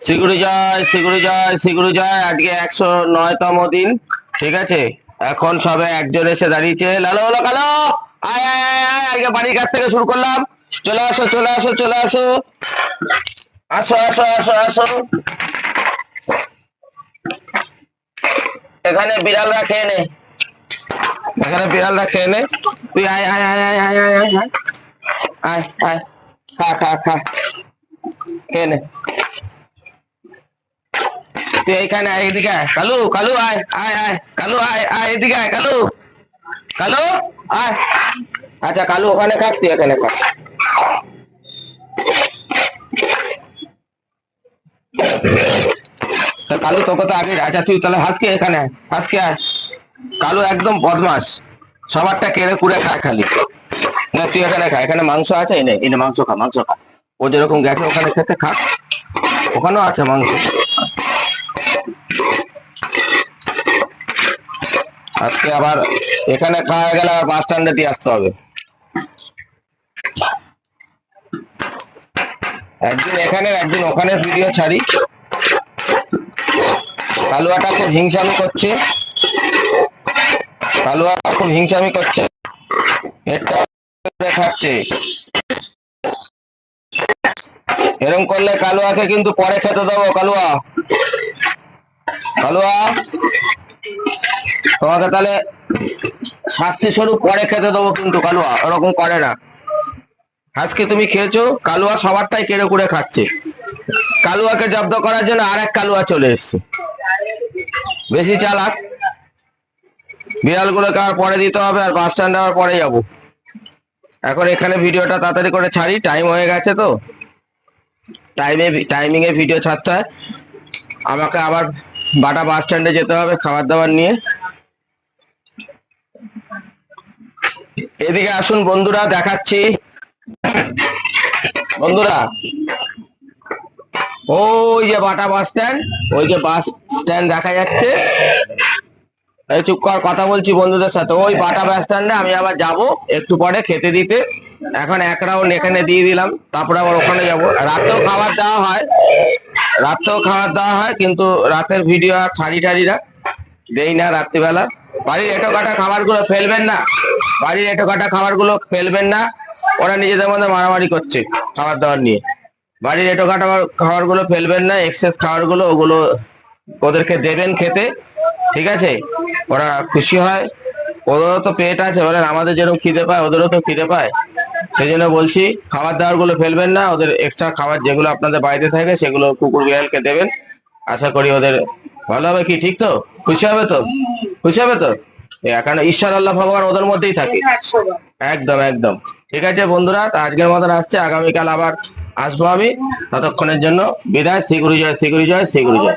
সিগুড়ি জয় সিগুড়ি জয় সিগুড়ি জয় আজকে একশো নয়তম দিন ঠিক আছে এখন সবে একজন এসে দাঁড়িয়েছে লালো হলো কালো আয় আয় আয় আজকে বাড়ির কাছ থেকে শুরু করলাম চলে আসো চলে আসো চলে আসো আসো আসো আসো আসো এখানে বিড়ালরা খেয়ে নে এখানে বিড়ালরা খেয়ে নে তুই আয় আয় আয় আয় আয় আয় আয় আয় আয় খা খা খা খেয়ে নে তুই এইখানে আয় এদিকে আয় কালু কালু আয় আয় আয় কালু আয় আয় এদিকে আয় কালু কালু আয় আচ্ছা কালু ওখানে খাক তুই এখানে খা তা কালু তোকে তো আগে আচ্ছা তুই তাহলে হাসকে এখানে হাসকে আয় কালু একদম বদমাস সবারটা কেড়ে কুড়ে খায় খালি না তুই এখানে খা এখানে মাংস আছে এনে এনে মাংস খা মাংস খা ও যেরকম গেছে ওখানে খেতে খা ওখানেও আছে মাংস আজকে আবার এখানে খাওয়া গেলে আবার বাস স্ট্যান্ডে দিয়ে আসতে হবে। একদিন এখানে, একদিন ওখানে ভিডিও ছাড়ি। কালুয়াটা খুব হিংসামি করছে। কালুয়াটা খুব হিংসামি করছে। খাচ্ছে এরকম করলে কালুয়াকে কিন্তু পরে খেতে দেবো, কালুয়া। কালুয়া তোমাকে তাহলে শাস্তি স্বরূপ পরে খেতে দেবো কিন্তু কালুয়া, ওরকম করে না। আজকে তুমি খেয়েছো, কালুয়া সবারটাই কেড়ে কুড়ে খাচ্ছে। কালুয়াকে জব্দ করার জন্য আর এক কালুয়া চলে এসছে। বেশি চালাক। বিড়ালগুলোকে আর পরে দিতে হবে আর বাস স্ট্যান্ডে আবার পরে যাব। এখন এখানে ভিডিওটা তাড়াতাড়ি করে ছাড়ি টাইম হয়ে গেছে তো। টাইমে টাইমিং এ ভিডিও ছাড়তে হয়। আমাকে আবার বাটা বাস স্ট্যান্ডে যেতে হবে, খাবার দাবার নিয়ে। এদিকে আসুন বন্ধুরা, দেখাচ্ছি। বন্ধুরা, ওই যে বাটা বাস স্ট্যান্ড, ওই যে বাস স্ট্যান্ড দেখা যাচ্ছে। চুপ কর, কথা বলছি বন্ধুদের সাথে। ওই বাটা বাস স্ট্যান্ডে আমি আবার যাব একটু পরে খেতে দিতে। এখন এক রাউন্ড এখানে দিয়ে দিলাম, তারপরে আবার ওখানে যাব। রাতেও খাবার দেওয়া হয়, রাতেও খাবার দেওয়া হয়, কিন্তু রাতের ভিডিও আর ছাড়ি টাড়ি দেই না রাত্রিবেলা। বাড়ির এটো কাটা খাবারগুলো ফেলবেন না। বাড়ির এটো কাটা খাবারগুলো ফেলবেন না। ওরা নিজেদের মধ্যে মারামারি করছে খাবার দাবার নিয়ে। বাড়ির এটো কাটা খাবারগুলো ফেলবেন না এক্সেস খাবারগুলো ওগুলো ওদেরকে দেবেন খেতে। ঠিক আছে? ওরা খুশি হয়। ওদেরও তো পেট আছে, বলেন আমাদের যেরকম খিদে পায়, ওদেরও তো খিদে পায়। সেই জন্য বলছি, খাবার দাবারগুলো ফেলবেন না, ওদের এক্সট্রা খাবার যেগুলো আপনাদের বাড়িতে থাকে, সেগুলো কুকুর বিড়ালকে দেবেন। আশা করি ওদের ভালো হবে কি, ঠিক তো? খুশি হবে তো? খুশি হবে তো? এখন ঈশ্বর আল্লাহ ভগবান ওদের মধ্যেই থাকে। একদম একদম। ঠিক আছে বন্ধুরা আজকের মতন আসছে। আগামীকাল আবার আসব আমি। ততক্ষণের জন্য বিদায়। শ্রী গুরু জয় শ্রী গুরু জয় শ্রী গুরু জয়।